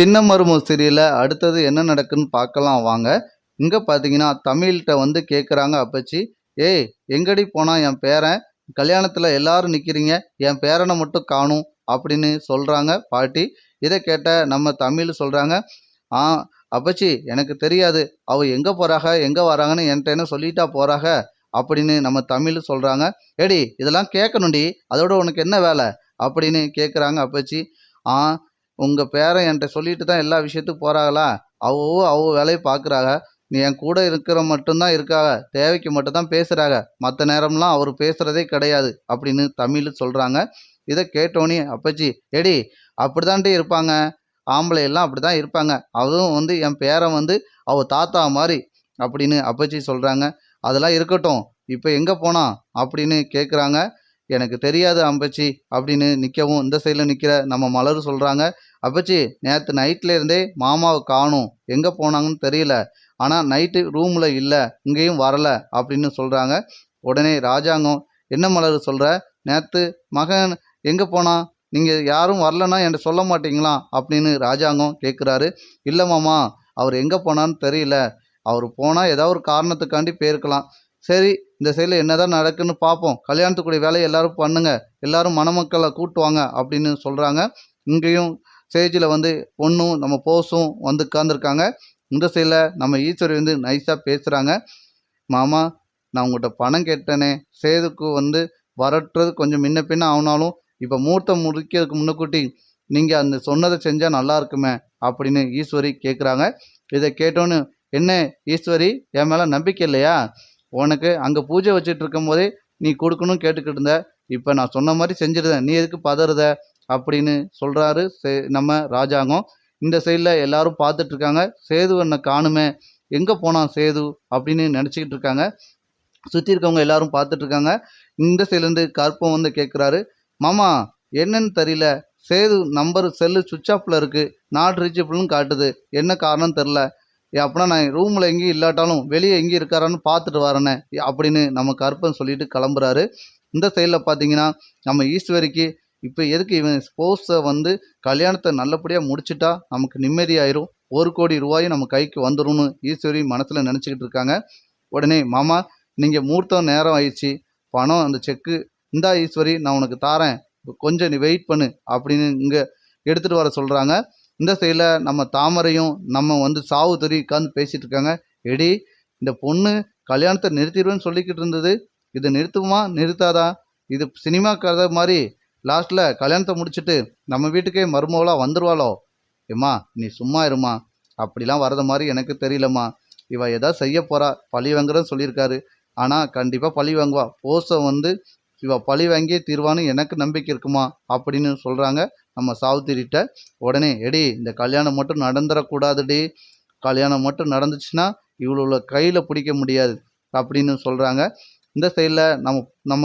சின்ன மருமக சீரியலில் அடுத்தது என்ன நடக்குன்னு பார்க்கலாம் வாங்க. இங்கே பார்த்தீங்கன்னா தமிழ்கிட்ட வந்து கேட்குறாங்க அப்பச்சி. ஏய் எங்கடி போனால் என் பேரன்? கல்யாணத்தில் எல்லாரும் நிற்கிறீங்க என் பேரனை மட்டும் காணும் அப்படின்னு சொல்கிறாங்க பாட்டி. இதை கேட்ட நம்ம தமிழ் சொல்கிறாங்க ஆ அப்பச்சி எனக்கு தெரியாது. அவள் எங்கே போகிறாங்க எங்கே வராங்கன்னு என்கிட்ட என்ன சொல்லிட்டா போகிறாங்க அப்படின்னு நம்ம தமிழ் சொல்கிறாங்க ஏடி இதெல்லாம் கேட்கணும்டி அதோட உனக்கு என்ன வேலை? அப்படின்னு கேட்குறாங்க அப்பச்சி. ஆ உங்கள் பேரன் என்கிட்ட சொல்லிட்டு தான் எல்லா விஷயத்துக்கும் போகிறாங்களா அவ்வளோ அவ்வளோ வேலையை பார்க்குறாங்க நீ என் கூட இருக்கிற மட்டும்தான் இருக்காங்க தேவைக்கு மட்டும்தான் பேசுகிறாங்க மற்ற நேரம்லாம் அவர் பேசுகிறதே கிடையாது அப்படின்னு தமிழ் சொல்கிறாங்க இதை கேட்டோன்னே அப்பச்சி எடி அப்படிதான்ட்டு இருப்பாங்க? ஆம்பளை எல்லாம் அப்படி தான் இருப்பாங்க. அதுவும் வந்து என் பேரன் வந்து அவ தாத்தா மாதிரி அப்படின்னு அப்பச்சி சொல்கிறாங்க அதெல்லாம் இருக்கட்டும். இப்போ எங்கே போனான் அப்படின்னு கேட்குறாங்க எனக்கு தெரியாது அம்பச்சி அப்படின்னு நிற்கவும் இந்த சைடில் நிற்கிற நம்ம மலர் சொல்கிறாங்க அப்பச்சி நேற்று நைட்லேருந்தே மாமாவை காணும். எங்கே போனாங்கன்னு தெரியல. ஆனால் நைட்டு ரூமில் இல்லை. இங்கேயும் வரல அப்படின்னு சொல்கிறாங்க உடனே ராஜாங்கம் என்ன மலர் சொல்கிற நேற்று மகன் எங்கே போனான் நீங்கள் யாரும் வரலன்னா என்கிட்ட சொல்ல மாட்டீங்களா? அப்படின்னு ராஜாங்கம் கேட்குறாரு இல்லை மாமா அவர் எங்கே போனான்னு தெரியல. அவர் போனால் ஏதாவது ஒரு காரணத்துக்காண்டி போயிருக்கலாம். சரி இந்த சைடில் என்னதான் நடக்குன்னு பார்ப்போம் கல்யாணத்துக்குரிய வேலையை எல்லாரும் பண்ணுங்க. எல்லாரும் மணமக்களை கூட்டுவாங்க அப்படின்னு சொல்கிறாங்க இங்கேயும் ஸ்டேஜில் வந்து பொண்ணும் நம்ம போஸும் வந்து உட்காந்துருக்காங்க இந்த சைடில் நம்ம ஈஸ்வரி வந்து நைஸாக பேசுகிறாங்க மாமா நான் உங்கள்கிட்ட பணம் கேட்டேனே. சேதுக்கு வந்து வரட்டுறது கொஞ்சம் முன்ன பின்ன ஆனாலும் இப்போ மூர்த்தம் முடிக்கிறதுக்கு முன்னக்கூட்டி நீங்கள் அந்த சொன்னதை செஞ்சால் நல்லா இருக்குமே அப்படின்னு ஈஸ்வரி கேட்குறாங்க இதை கேட்டோன்னு என்ன ஈஸ்வரி என் மேலே நம்பிக்கை இல்லையா? உனக்கு அங்கே பூஜை வச்சுட்டு இருக்கும் போதே நீ கொடுக்கணும் கேட்டுக்கிட்டு இருந்த. இப்போ நான் சொன்ன மாதிரி செஞ்சிருந்தேன். நீ எதுக்கு பதறுத? அப்படின்னு சொல்கிறாரு நம்ம ராஜாங்கம். இந்த சைடில் எல்லாரும் பார்த்துட்டு இருக்காங்க சேது அண்ணனை காணுமே. எங்கே போனான் சேது? அப்படின்னு நினச்சிக்கிட்டு இருக்காங்க சுற்றி இருக்கவங்க எல்லாரும் பார்த்துட்ருக்காங்க. இந்த சைட்லேருந்து கற்பம் வந்து கேட்குறாரு மாமா என்னன்னு தெரியல. சேது நம்பர் செல்லு சுவிட்ச் ஆஃபில் இருக்குது நாட் ரீச்சபிள்னு காட்டுது. என்ன காரணம் தெரில அப்படின்னா நான் ரூமில் எங்கேயும் இல்லாட்டாலும் வெளியே எங்கேயும் இருக்காரான்னு பார்த்துட்டு வரேனே அப்படின்னு நம்ம கற்பன் சொல்லிட்டு கிளம்புறாரு. இந்த சைடில் பார்த்தீங்கன்னா நம்ம ஈஸ்வரிக்கு இப்போ எதுக்கு இவன் ஸ்போர்ட்ஸை வந்து கல்யாணத்தை நல்லபடியாக முடிச்சிட்டா நமக்கு நிம்மதியாயிரும். ஒரு கோடி ரூபாயும் நம்ம கைக்கு வந்துடும்னு ஈஸ்வரி மனசில் நினச்சிக்கிட்டு இருக்காங்க. உடனே மாமா நீங்கள் மூர்த்தம் நேரம் ஆயிடுச்சு. பணம் அந்த செக்கு இந்தா ஈஸ்வரி நான் உனக்கு தாரேன். கொஞ்சம் நீ வெயிட் பண்ணு அப்படின்னு இங்கே எடுத்துகிட்டு வர சொல்கிறாங்க இந்த சைடில் நம்ம தாமரையும் நம்ம வந்து சாவு தெரி உட்காந்து பேசிகிட்டு இருக்காங்க. எடி இந்த பொண்ணு கல்யாணத்தை நிறுத்திடுவேன்னு சொல்லிக்கிட்டு இருந்தது. இது நிறுத்துமா நிறுத்தாதா? இது சினிமா கதை மாதிரி லாஸ்ட்டில் கல்யாணத்தை முடிச்சுட்டு நம்ம வீட்டுக்கே மருமவளாக வந்துடுவாளோ ஏம்மா நீ சும்மா இருமா. அப்படிலாம் வரத மாதிரி எனக்கு தெரியலம்மா. இவ ஏதாவது செய்ய போகிறா பழி வாங்குறன்னு சொல்லியிருக்காரு. ஆனால் கண்டிப்பாக பழி வாங்குவா. போஸை வந்து இவ பழி வாங்கியே தீர்வான்னு எனக்கு நம்பிக்கை இருக்குமா? அப்படின்னு சொல்கிறாங்க நம்ம சாவுத்திரிட்ட. உடனே எடி இந்த கல்யாணம் மட்டும் நடந்துடக்கூடாதுடி கல்யாணம் மட்டும் நடந்துச்சுன்னா இவ்வளோ கையில் பிடிக்க முடியாது. அப்படின்னு சொல்கிறாங்க இந்த சைடில் நம்ம நம்ம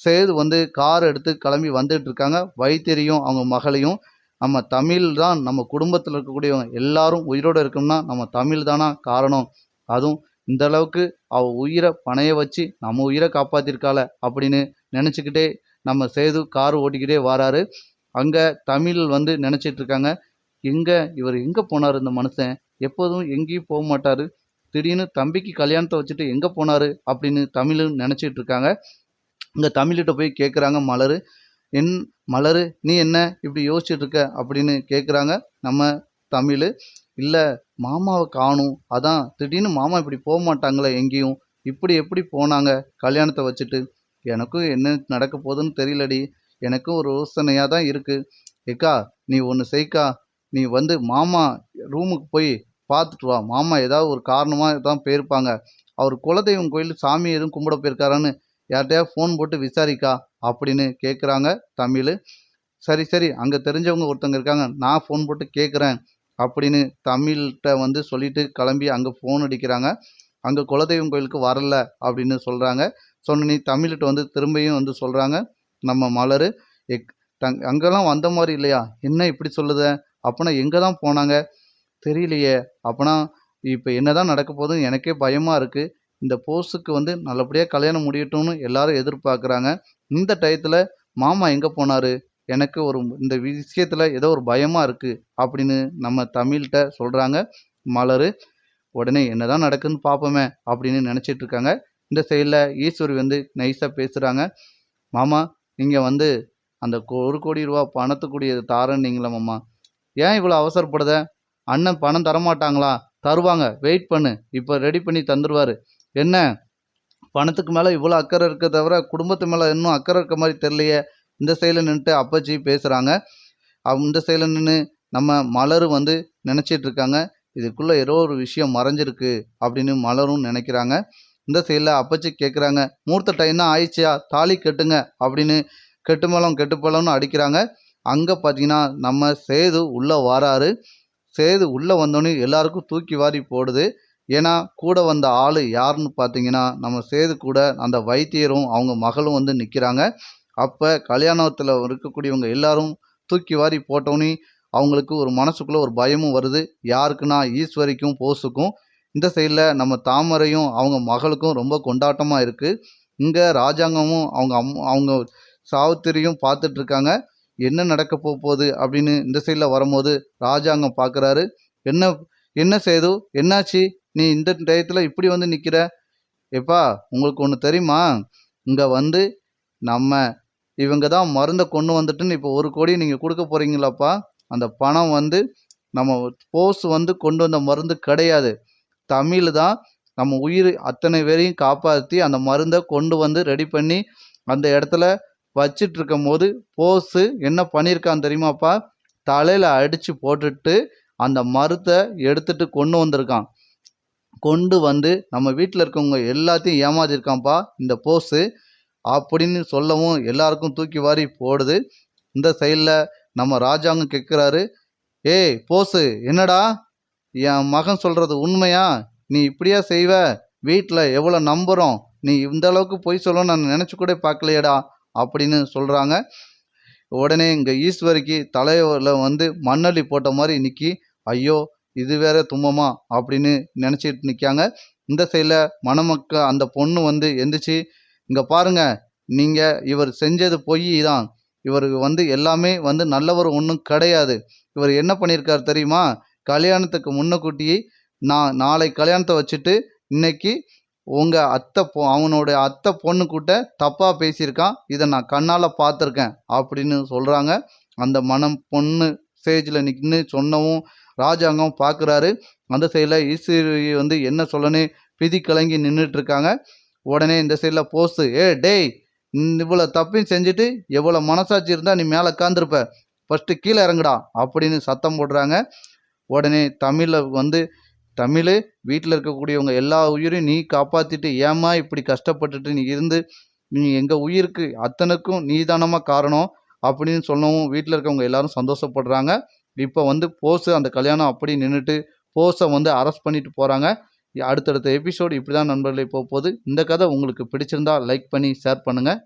சேது வந்து கார் எடுத்து கிளம்பி வந்துட்டு இருக்காங்க வைத்தியரையும் அவங்க மகளையும். நம்ம தமிழ் தான் நம்ம குடும்பத்தில் இருக்கக்கூடியவங்க. எல்லாரும் உயிரோடு இருக்கணும்னா நம்ம தமிழ் தானா காரணம். அதுவும் இந்த அளவுக்கு அவ உயிரை பணைய வச்சு நம்ம உயிரை காப்பாத்திருக்காள அப்படின்னு நினச்சிக்கிட்டே நம்ம சேது கார் ஓட்டிக்கிட்டே வராரு. அங்கே தமிழ் வந்து நினச்சிட்டு இருக்காங்க எங்கே இவர் எங்கே போனார் இந்த மனுஷன்? எப்போதும் எங்கேயும் போக மாட்டார். திடீர்னு தம்பிக்கு கல்யாணத்தை வச்சுட்டு எங்கே போனார் அப்படின்னு தமிழ் நினச்சிட்டு இருக்காங்க இந்த தமிழ்கிட்ட போய் கேட்குறாங்க மலர். என் மலர் நீ என்ன இப்படி யோசிச்சுட்டு இருக்க அப்படின்னு கேட்குறாங்க நம்ம தமிழ். இல்லை மாமாவை காணும். அதான் திடீர்னு மாமா இப்படி போக மாட்டாங்களே எங்கேயும். இப்படி எப்படி போனாங்க கல்யாணத்தை வச்சுட்டு? எனக்கும் என்ன நடக்க போகுதுன்னு தெரியலடி. எனக்கும் ஒரு யோசனையாக தான் இருக்குது ஏக்கா நீ ஒன்று செய்க்கா. நீ வந்து மாமா ரூமுக்கு போய் பார்த்துட்டு வா. மாமா ஏதாவது ஒரு காரணமாக தான் போயிருப்பாங்க. அவர் குலதெய்வம் கோயில் சாமி எதுவும் கும்பிட போயிருக்காரான்னு யார்கிட்டயாவது ஃபோன் போட்டு விசாரிக்கா அப்படின்னு கேட்குறாங்க தமிழ். சரி சரி அங்கே தெரிஞ்சவங்க ஒருத்தவங்க இருக்காங்க நான் ஃபோன் போட்டு கேட்குறேன் அப்படின்னு தமிழ்கிட்ட வந்து சொல்லிட்டு கிளம்பி அங்கே ஃபோன் அடிக்கிறாங்க. அங்கே குலதெய்வம் கோயிலுக்கு வரல அப்படின்னு சொல்கிறாங்க சொன்னி தமிழ்கிட்ட வந்து திரும்பியும் வந்து சொல்கிறாங்க நம்ம மலர். எக் தங் அங்கெல்லாம் வந்த மாதிரி இல்லையா? என்ன இப்படி சொல்லுத? அப்போனா எங்கே தான் போனாங்க? தெரியலையே. அப்போனா இப்போ என்ன தான் நடக்க போகுதுன்னு எனக்கே பயமாக இருக்குது இந்த போஸுக்கு வந்து நல்லபடியாக கல்யாணம் முடியட்டும்னு எல்லாரும் எதிர்பார்க்குறாங்க. இந்த டயத்தில் மாமா எங்கே போனார்? எனக்கு ஒரு இந்த விஷயத்தில் ஏதோ ஒரு பயமாக இருக்குது அப்படின்னு நம்ம தமிழ்கிட்ட சொல்கிறாங்க மலர் உடனே என்னதான் நடக்குதுன்னு பார்ப்போமே அப்படின்னு நினச்சிட்டு இருக்காங்க. இந்த சைடில் ஈஸ்வரி வந்து நைஸாக பேசுகிறாங்க மாமா நீங்கள் வந்து அந்த ஒரு கோடி ரூபா பணத்துக்குடிய தாரன்னீங்களா மாமா? ஏன் இவ்வளோ அவசரப்படுத? அண்ணன் பணம் தரமாட்டாங்களா? தருவாங்க வெயிட் பண்ணு. இப்போ ரெடி பண்ணி தந்துடுவாரு என்ன? பணத்துக்கு மேலே இவ்வளோ அக்கறை இருக்க தவிர குடும்பத்து மேலே இன்னும் அக்கறை இருக்க மாதிரி தெரியலையே. இந்த சைடில் நின்றுட்டு அப்பச்சி பேசுகிறாங்க இந்த சைடில் நின்று நம்ம மலர் வந்து நினச்சிட்டு இருக்காங்க. இதுக்குள்ளே ஏதோ ஒரு விஷயம் மறைஞ்சிருக்கு அப்படின்னு மலரும் நினைக்கிறாங்க. இந்த சைடில் அப்பச்சி கேட்குறாங்க மூர்த்த டைம் தான் ஆயிடுச்சியா? தாலி கட்டுங்க அப்படின்னு கெட்டுமலம் கெட்டுப்பலம்னு அடிக்கிறாங்க. அங்கே பார்த்தீங்கன்னா நம்ம சேது உள்ளே வராரு. சேது உள்ளே வந்தோடனே எல்லாருக்கும் தூக்கி வாரி போடுது. ஏன்னா கூட வந்த ஆள் யாருன்னு பார்த்தீங்கன்னா நம்ம சேது கூட அந்த வைத்தியரும் அவங்க மகளும் வந்து நிற்கிறாங்க அப்போ கல்யாணத்தில் இருக்கக்கூடியவங்க எல்லாரும் தூக்கி வாரி போட்டோன்னே அவங்களுக்கு ஒரு மனசுக்குள்ளே ஒரு பயமும் வருது. யாருக்குன்னா ஈஸ்வரிக்கும் போஸுக்கும். இந்த சைடில் நம்ம தாமரையும் அவங்க மகளுக்கும் ரொம்ப கொண்டாட்டமாக இருக்குது இங்கே ராஜாங்கமும் அவங்க அம் அவங்க சாவித்திரியும் பார்த்துட்ருக்காங்க என்ன நடக்க போக போகுது அப்படின்னு இந்த சைடில் வரும்போது ராஜாங்கம் பார்க்குறாரு என்ன என்ன செய்தோ என்னாச்சு? நீ இந்த டயத்தில் இப்படி வந்து நிற்கிற எப்பா உங்களுக்கு ஒன்று தெரியுமா? இங்கே வந்து நம்ம இவங்க தான் மருந்தை கொண்டு வந்துட்டுன்னு இப்போ ஒரு கோடி நீங்கள் கொடுக்க போகிறீங்களாப்பா அந்த பணம் வந்து நம்ம போஸ் வந்து கொண்டு வந்த மருந்து கிடையாது. தமிழ் தான் நம்ம உயிர் அத்தனை பேரையும் காப்பாற்றி அந்த மருந்தை கொண்டு வந்து ரெடி பண்ணி அந்த இடத்துல வச்சிட்டு இருக்கும் போது போஸு என்ன பண்ணியிருக்கான் தெரியுமாப்பா? தலையில் அடித்து போட்டுட்டு அந்த மருந்தை எடுத்துட்டு கொண்டு வந்திருக்கான். கொண்டு வந்து நம்ம வீட்டில் இருக்கவங்க எல்லாத்தையும் ஏமாத்திருக்கான்ப்பா இந்த போஸு அப்படின்னு சொல்லவும் எல்லாருக்கும் தூக்கி வாரி போடுது. இந்த சைடில் நம்ம ராஜாங்கம் கேட்குறாரு ஏய் போஸு என்னடா? என் மகன் சொல்கிறது உண்மையா? நீ இப்படியா செய்வ? வீட்டில் எவ்வளோ நம்புகிறோம் நீ இந்த அளவுக்கு பொய் சொல்லணும்னு நான் நினச்சி கூட பார்க்கலையேடா அப்படின்னு சொல்கிறாங்க உடனே இங்கே ஈஸ்வரிக்கு தலைவரில் வந்து மண்ணள்ளி போட்ட மாதிரி நிற்கி ஐயோ இது வேற தும்மமா அப்படின்னு நினச்சிட்டு நிற்காங்க இந்த சைடில் மணமக்க அந்த பொண்ணு வந்து எந்திரிச்சு இங்கே பாருங்க நீங்கள் இவர் செஞ்சது பொய் தான். இவர் வந்து எல்லாமே வந்து நல்லவர் ஒன்றும் கிடையாது. இவர் என்ன பண்ணியிருக்காரு தெரியுமா? கல்யாணத்துக்கு முன்னக்கூட்டி நான் நாளை கல்யாணத்தை வச்சுட்டு இன்னைக்கு உங்கள் அத்தை பொ அவனோட அத்தை பொண்ணு கூட்ட தப்பாக பேசியிருக்கான். இதை நான் கண்ணால் பார்த்துருக்கேன் அப்படின்னு சொல்கிறாங்க அந்த மனம் பொண்ணு ஸ்டேஜில் நின்று சொன்னவும் ராஜாங்கம் பார்க்குறாரு அந்த சைடில் ஈஸ்வரி வந்து என்ன சொல்லணும் பிதி கலங்கி நின்றுட்டுருக்காங்க உடனே இந்த சைடில் போஸ்து ஏ டேய் இவ்வளோ தப்பையும் செஞ்சுட்டு எவ்வளோ மனசாட்சி இருந்தால் நீ மேலே உட்காந்துருப்ப ஃபஸ்ட்டு கீழே இறங்குடா அப்படின்னு சத்தம் போடுறாங்க. உடனே தமிழில் வந்து தமிழ் வீட்டில் இருக்கக்கூடியவங்க எல்லா உயிரையும் நீ காப்பாற்றிட்டு ஏம்மா இப்படி கஷ்டப்பட்டுட்டு நீ இருந்து நீ எங்கள் உயிருக்கு அத்தனைக்கும் நீதானமாக காரணம்? அப்படின்னு சொல்லவும் வீட்டில் இருக்கவங்க எல்லாரும் சந்தோஷப்படுறாங்க. இப்போ வந்து போஸு அந்த கல்யாணம் அப்படி நின்றுட்டு போஸை வந்து அரெஸ்ட் பண்ணிட்டு போகிறாங்க அடுத்தடுத்த எபிசோடு இப்படி தான் நண்பர்களே போக போகுது இந்த கதை உங்களுக்கு பிடிச்சிருந்தா லைக் பண்ணி ஷேர் பண்ணுங்கள்